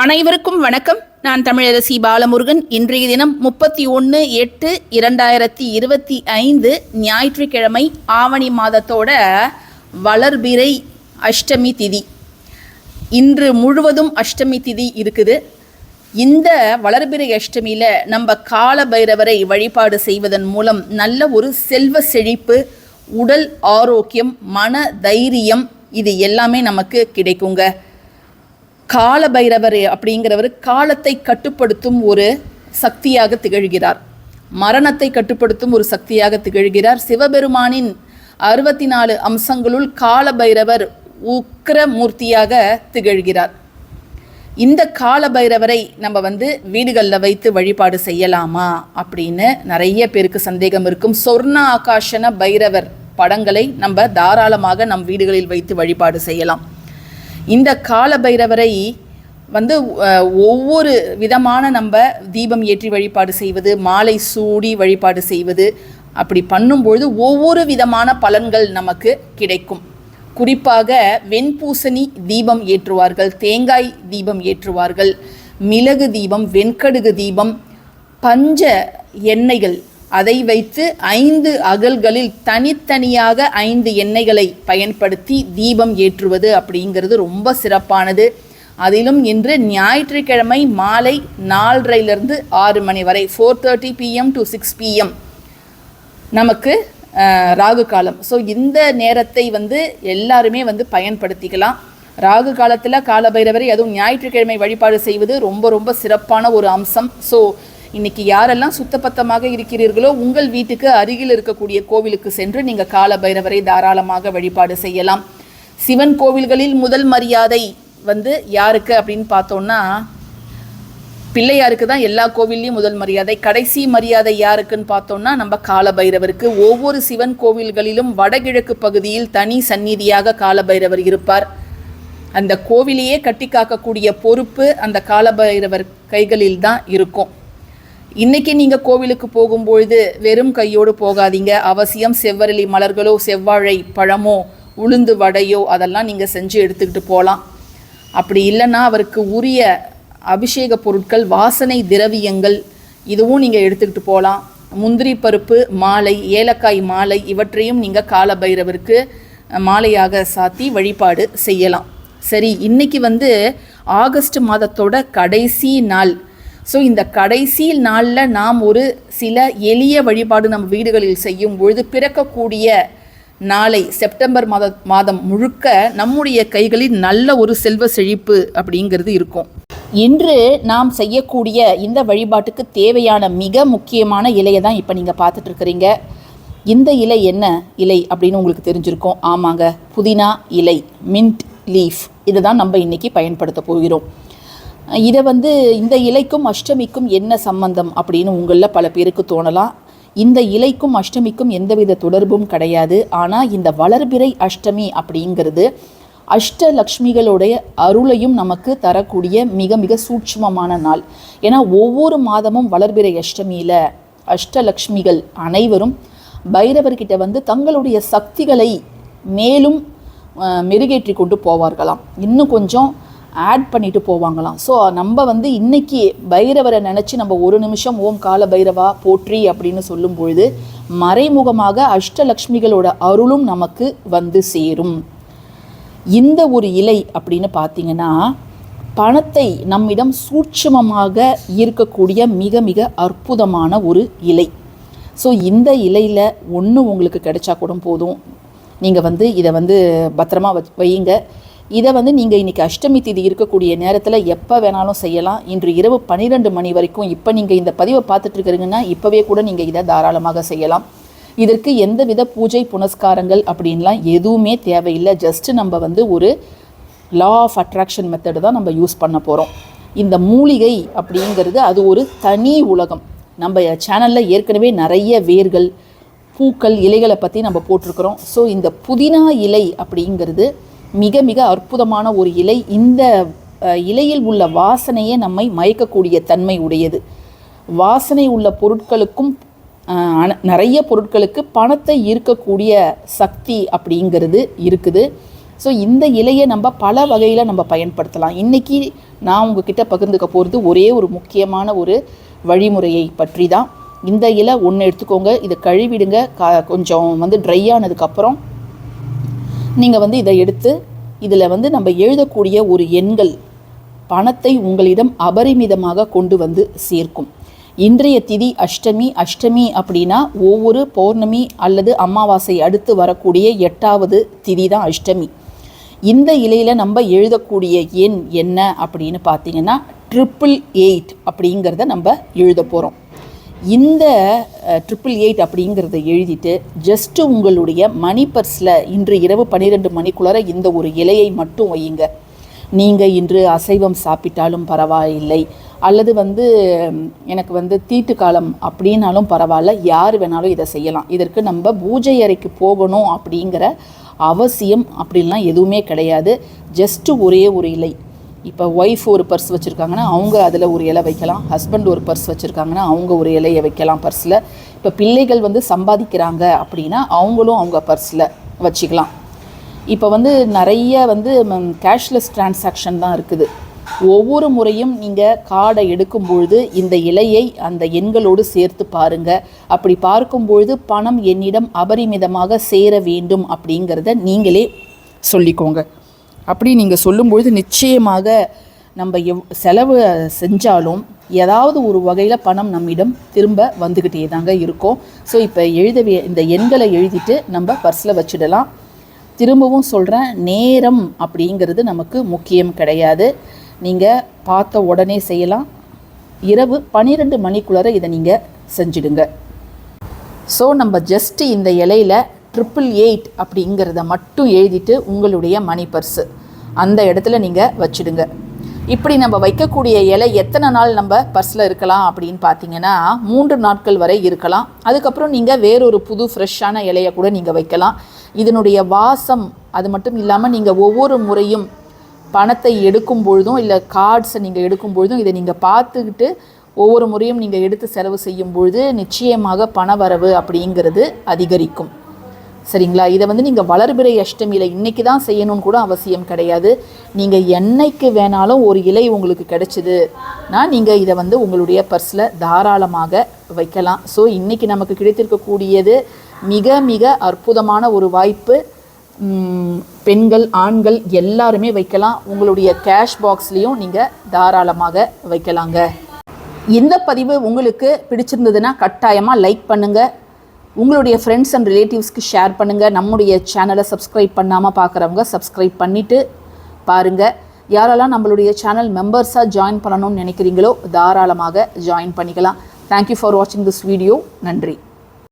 அனைவருக்கும் வணக்கம். நான் தமிழரசி பாலமுருகன். இன்றைய தினம் முப்பத்தி ஒன்று எட்டு இரண்டாயிரத்தி இருபத்தி ஐந்து ஞாயிற்றுக்கிழமை ஆவணி மாதத்தோட வளர்பிறை அஷ்டமி திதி. இன்று முழுவதும் அஷ்டமி திதி இருக்குது. இந்த வளர்பிறை அஷ்டமியில் நம்ம கால பைரவரை வழிபாடு செய்வதன் மூலம் நல்ல ஒரு செல்வ செழிப்பு உடல் ஆரோக்கியம் மன தைரியம் இது எல்லாமே நமக்கு கிடைக்குங்க. கால பைரவர் அப்படிங்கிறவர் காலத்தை கட்டுப்படுத்தும் ஒரு சக்தியாக திகழ்கிறார். மரணத்தை கட்டுப்படுத்தும் ஒரு சக்தியாக திகழ்கிறார். சிவபெருமானின் அறுபத்தி நாலு அம்சங்களுள் கால பைரவர் உக்கிர மூர்த்தியாக திகழ்கிறார். இந்த கால பைரவரை நம்ம வந்து வீடுகளில் வைத்து வழிபாடு செய்யலாமா அப்படின்னு நிறைய பேருக்கு சந்தேகம் இருக்கும். சொர்ண ஆகாஷன பைரவர் படங்களை நம்ம தாராளமாக நம் வீடுகளில் வைத்து வழிபாடு செய்யலாம். இந்த கால பைரவரை வந்து ஒவ்வொரு விதமான நம்ம தீபம் ஏற்றி வழிபாடு செய்வது மாலை சூடி வழிபாடு செய்வது அப்படி பண்ணும்பொழுது ஒவ்வொரு விதமான பலன்கள் நமக்கு கிடைக்கும். குறிப்பாக வெண்பூசணி தீபம் ஏற்றுவார்கள் தேங்காய் தீபம் ஏற்றுவார்கள் மிளகு தீபம் வெண்கடுகு தீபம் பஞ்ச எண்ணெய்கள் அதை வைத்து ஐந்து அகல்களில் தனித்தனியாக ஐந்து எண்ணெய்களை பயன்படுத்தி தீபம் ஏற்றுவது அப்படிங்கிறது ரொம்ப சிறப்பானது. அதிலும் இன்று ஞாயிற்றுக்கிழமை மாலை நாலரையிலிருந்து ஆறு மணி வரை four thirty PM to six PM நமக்கு ராகு காலம். ஸோ இந்த நேரத்தை வந்து எல்லாருமே வந்து பயன்படுத்திக்கலாம். ராகு காலத்தில் காலபைரவரை அதுவும் ஞாயிற்றுக்கிழமை வழிபாடு செய்வது ரொம்ப ரொம்ப சிறப்பான ஒரு அம்சம். ஸோ இன்னைக்கு யாரெல்லாம் சுத்தபத்தமாக இருக்கிறீர்களோ உங்கள் வீட்டுக்கு அருகில் இருக்கக்கூடிய கோவிலுக்கு சென்று நீங்கள் காலபைரவரை தாராளமாக வழிபாடு செய்யலாம். சிவன் கோவில்களில் முதல் மரியாதை வந்து யாருக்கு அப்படின்னு பார்த்தோம்னா பிள்ளையாருக்கு தான் எல்லா கோவில்லையும் முதல் மரியாதை. கடைசி மரியாதை யாருக்குன்னு பார்த்தோம்னா நம்ம காலபைரவருக்கு. ஒவ்வொரு சிவன் கோவில்களிலும் வடகிழக்கு பகுதியில் தனி சந்நிதியாக காலபைரவர் இருப்பார். அந்த கோவிலையே கட்டி காக்கக்கூடிய பொறுப்பு அந்த காலபைரவர் கைகளில் தான் இருக்கும். இன்னைக்கு நீங்கள் கோவிலுக்கு போகும்பொழுது வெறும் கையோடு போகாதீங்க. அவசியம் செவ்வரளி மலர்களோ செவ்வாழை பழமோ உளுந்து வடையோ அதெல்லாம் நீங்கள் செஞ்சு எடுத்துக்கிட்டு போகலாம் அப்படி இல்லைன்னா அவருக்கு உரிய அபிஷேக பொருட்கள் வாசனை திரவியங்கள் இதுவும் நீங்கள் எடுத்துக்கிட்டு போகலாம் முந்திரி பருப்பு மாலை ஏலக்காய் மாலை இவற்றையும் நீங்கள் காலபைரவருக்கு மாலையாக சாத்தி வழிபாடு செய்யலாம். சரி இன்னைக்கு வந்து ஆகஸ்ட் மாதத்தோட கடைசி நாள். ஸோ இந்த கடைசி நாளில் நாம் ஒரு சில எளிய வழிபாடு நம்ம வீடுகளில் செய்யும் பொழுது பிறக்கக்கூடிய நாளை செப்டம்பர் மாத மாதம் முழுக்க நம்முடைய கைகளில் நல்ல ஒரு செல்வ செழிப்பு அப்படிங்கிறது இருக்கும். இன்று நாம் செய்யக்கூடிய இந்த வழிபாட்டுக்கு தேவையான மிக முக்கியமான இலையை தான் இப்போ நீங்கள் பார்த்துட்டு இருக்கிறீங்க. இந்த இலை என்ன இலை அப்படின்னு உங்களுக்கு தெரிஞ்சிருக்கும். ஆமாங்க புதினா இலை மின்ட் லீஃப் இதை தான் நம்ம இன்னைக்கு பயன்படுத்த போகிறோம். இதை வந்து இந்த இலைக்கும் அஷ்டமிக்கும் என்ன சம்பந்தம் அப்படின்னு உங்களில் பல பேருக்கு தோணலாம். இந்த இலைக்கும் அஷ்டமிக்கும் எந்தவித தொடர்பும் கிடையாது. ஆனால் இந்த வளர்பிறை அஷ்டமி அப்படிங்கிறது அஷ்டலக்ஷ்மிகளுடைய அருளையும் நமக்கு தரக்கூடிய மிக மிக சூட்சமமான நாள். ஏன்னா ஒவ்வொரு மாதமும் வளர்பிறை அஷ்டமியில் அஷ்டலக்ஷ்மிகள் அனைவரும் பைரவர்கிட்ட வந்து தங்களுடைய சக்திகளை மேலும் மெருகேற்றி கொண்டு போவார்களாம். இன்னும் கொஞ்சம் ஆட் பண்ணிட்டு போவாங்களாம். ஸோ நம்ம வந்து இன்னைக்கு பைரவரை நினச்சி நம்ம ஒரு நிமிஷம் ஓம் கால பைரவா போற்றி அப்படின்னு சொல்லும் பொழுது மறைமுகமாக அஷ்டலக்ஷ்மிகளோட அருளும் நமக்கு வந்து சேரும். இந்த ஒரு இலை அப்படின்னு பார்த்தீங்கன்னா பணத்தை நம்மிடம் சூட்சமமாக ஈர்க்கக்கூடிய மிக மிக அற்புதமான ஒரு இலை. ஸோ இந்த இலையில் ஒன்று உங்களுக்கு கிடைச்சா கூட போதும். நீங்கள் வந்து இதை வந்து பத்திரமா வச் வையுங்க. இதை வந்து நீங்கள் இன்றைக்கி அஷ்டமி திதி இருக்கக்கூடிய நேரத்தில் எப்போ வேணாலும் செய்யலாம். இன்று இரவு பன்னிரெண்டு மணி வரைக்கும் இப்போ நீங்கள் இந்த பதிவை பார்த்துட்டு இருக்கிறீங்கன்னா இப்போவே கூட நீங்கள் இதை தாராளமாக செய்யலாம். இதற்கு எந்தவித பூஜை புனஸ்காரங்கள் அப்படின்லாம் எதுவுமே தேவையில்லை. ஜஸ்ட் நம்ம வந்து ஒரு லா ஆஃப் அட்ராக்ஷன் மெத்தடு தான் நம்ம யூஸ் பண்ண போகிறோம் இந்த மூலிகை அப்படிங்கிறது அது ஒரு தனி உலகம். நம்ம சேனலில் ஏற்கனவே நிறைய வேர்கள் பூக்கள் இலைகளை பற்றி நம்ம போட்டிருக்கிறோம். ஸோ இந்த புதினா இலை அப்படிங்கிறது மிக மிக அற்புதமான ஒரு இலை. இந்த இலையில் உள்ள வாசனையே நம்மை மயக்கக்கூடிய தன்மை உடையது. வாசனை உள்ள பொருட்களுக்கும் அன- நிறைய பொருட்களுக்கு பணத்தை ஈர்க்கக்கூடிய சக்தி அப்படிங்கிறது இருக்குது. ஸோ இந்த இலையை நம்ம பல வகையில் நம்ம பயன்படுத்தலாம். இன்றைக்கி நான் உங்ககிட்ட பகிர்ந்துக்க போகிறது ஒரே ஒரு முக்கியமான ஒரு வழிமுறையை பற்றி தான் இந்த இலை ஒன்று எடுத்துக்கோங்க. இதை கழுவிடுங்க. கா கொஞ்சம் வந்து ட்ரை ஆனதுக்கப்புறம் நீங்கள் வந்து இதை எடுத்து இதில் வந்து நம்ம எழுதக்கூடிய ஒரு எண்கள் பணத்தை உங்களிடம் அபரிமிதமாக கொண்டு வந்து சேர்க்கும். இன்றைய திதி அஷ்டமி அஷ்டமி அப்படின்னா ஒவ்வொரு பௌர்ணமி அல்லது அமாவாசை அடுத்து வரக்கூடிய எட்டாவது திதி தான் அஷ்டமி. இந்த இலையில் நம்ம எழுதக்கூடிய எண் என்ன அப்படின்னு பார்த்தீங்கன்னா ட்ரிபிள் எயிட் அப்படிங்கிறத நம்ம எழுத போகிறோம் இந்த ட்ரிபிள் எயிட் அப்படிங்கிறத எழுதிட்டு ஜஸ்ட்டு உங்களுடைய மணி பர்ஸில் இன்று இரவு பன்னிரெண்டு மணிக்குள்ளார இந்த ஒரு இலையை மட்டும் வையுங்க. நீங்கள் இன்று அசைவம் சாப்பிட்டாலும் பரவாயில்லை. அல்லது வந்து எனக்கு வந்து தீட்டு காலம் அப்படின்னாலும் பரவாயில்ல. யார் வேணாலும் இதை செய்யலாம். இதற்கு நம்ம பூஜை அறைக்கு போகணும் அப்படிங்கிற அவசியம் அப்படின்லாம் எதுவுமே கிடையாது. ஜஸ்ட்டு ஒரே ஒரு இலை. இப்போ ஒய்ஃப் ஒரு பர்ஸ் வச்சுருக்காங்கன்னா அவங்க அதில் ஒரு இலை வைக்கலாம். ஹஸ்பண்ட் ஒரு பர்ஸ் வச்சுருக்காங்கன்னா அவங்க ஒரு இலையை வைக்கலாம் பர்ஸில் இப்போ பிள்ளைகள் வந்து சம்பாதிக்கிறாங்க அப்படின்னா அவங்களும் அவங்க பர்ஸில் வச்சுக்கலாம். இப்போ வந்து நிறைய வந்து கேஷ்லெஸ் டிரான்சாக்ஷன் தான் இருக்குது. ஒவ்வொரு முறையும் நீங்கள் கார்டை எடுக்கும்பொழுது இந்த இலையை அந்த எண்களோடு சேர்த்து பாருங்க. அப்படி பார்க்கும்பொழுது பணம் என்னிடம் அபரிமிதமாக சேர வேண்டும் அப்படிங்கிறத நீங்களே சொல்லிக்கோங்க. அப்படி நீங்கள் சொல்லும்பொழுது நிச்சயமாக நம்ம எவ் செலவு செஞ்சாலும் ஏதாவது ஒரு வகையில் பணம் நம்மிடம் திரும்ப வந்துக்கிட்டே தாங்க இருக்கும். ஸோ இப்போ எழுத இந்த எண்களை எழுதிட்டு நம்ம பர்ஸில் வச்சிடலாம். திரும்பவும் சொல்கிறேன் நேரம் அப்படிங்கிறது நமக்கு முக்கியம் கிடையாது. நீங்கள் பார்த்த உடனே செய்யலாம். இரவு பன்னிரெண்டு மணிக்குள்ளார இதை நீங்கள் செஞ்சிடுங்க. ஸோ நம்ம ஜஸ்ட்டு இந்த இலையில ட்ரிபிள் எயிட் அப்படிங்கிறத மட்டும் எழுதிட்டு உங்களுடைய மணி பர்ஸு அந்த இடத்துல நீங்கள் வச்சிடுங்க. இப்படி நம்ம வைக்கக்கூடிய இலை எத்தனை நாள் நம்ம பர்ஸில் இருக்கலாம் அப்படின்னு பார்த்தீங்கன்னா மூன்று நாட்கள் வரை இருக்கலாம். அதுக்கப்புறம் நீங்கள் வேறொரு புது ஃப்ரெஷ்ஷான இலையை கூட நீங்கள் வைக்கலாம். இதனுடைய வாசம் அது மட்டும் இல்லாமல் நீங்கள் ஒவ்வொரு முறையும் பணத்தை எடுக்கும் பொழுதும் இல்லை கார்ட்ஸை நீங்கள் எடுக்கும் பொழுதும் இதை நீங்கள் பார்த்துக்கிட்டு ஒவ்வொரு முறையும் நீங்கள் எடுத்து செலவு செய்யும் பொழுது நிச்சயமாக பணவரவு அப்படிங்கிறது அதிகரிக்கும். சரிங்களா? இதை வந்து நீங்கள் வளர்பிறை அஷ்டமியில் இன்றைக்கி தான் செய்யணும்னு கூட அவசியம் கிடையாது. நீங்கள் என்னைக்கு வேணாலும் ஒரு இலை உங்களுக்கு கிடைச்சிதுன்னா நீங்கள் இதை வந்து உங்களுடைய பர்ஸில் தாராளமாக வைக்கலாம். ஸோ இன்றைக்கி நமக்கு கிடைத்திருக்கக்கூடியது மிக மிக அற்புதமான ஒரு வாய்ப்பு. பெண்கள் ஆண்கள் எல்லாருமே வைக்கலாம். உங்களுடைய கேஷ் பாக்ஸ்லேயும் நீங்கள் தாராளமாக வைக்கலாங்க. இந்த பதிவு உங்களுக்கு பிடிச்சிருந்ததுன்னா கட்டாயமாக லைக் பண்ணுங்கள் உங்களுடைய ஃப்ரெண்ட்ஸ் அண்ட் ரிலேட்டிவ்ஸ்க்கு ஷேர் பண்ணுங்கள் நம்முடைய சேனலை சப்ஸ்கிரைப் பண்ணாமல் பார்க்குறவங்க சப்ஸ்கிரைப் பண்ணிவிட்டு பாருங்கள் யாரெல்லாம் நம்மளுடைய சேனல் மெம்பர்ஸாக ஜாயின் பண்ணணும்னு நினைக்கிறீங்களோ தாராளமாக ஜாயின் பண்ணிக்கலாம். தேங்க்யூ ஃபார் வாட்சிங் திஸ் வீடியோ நன்றி.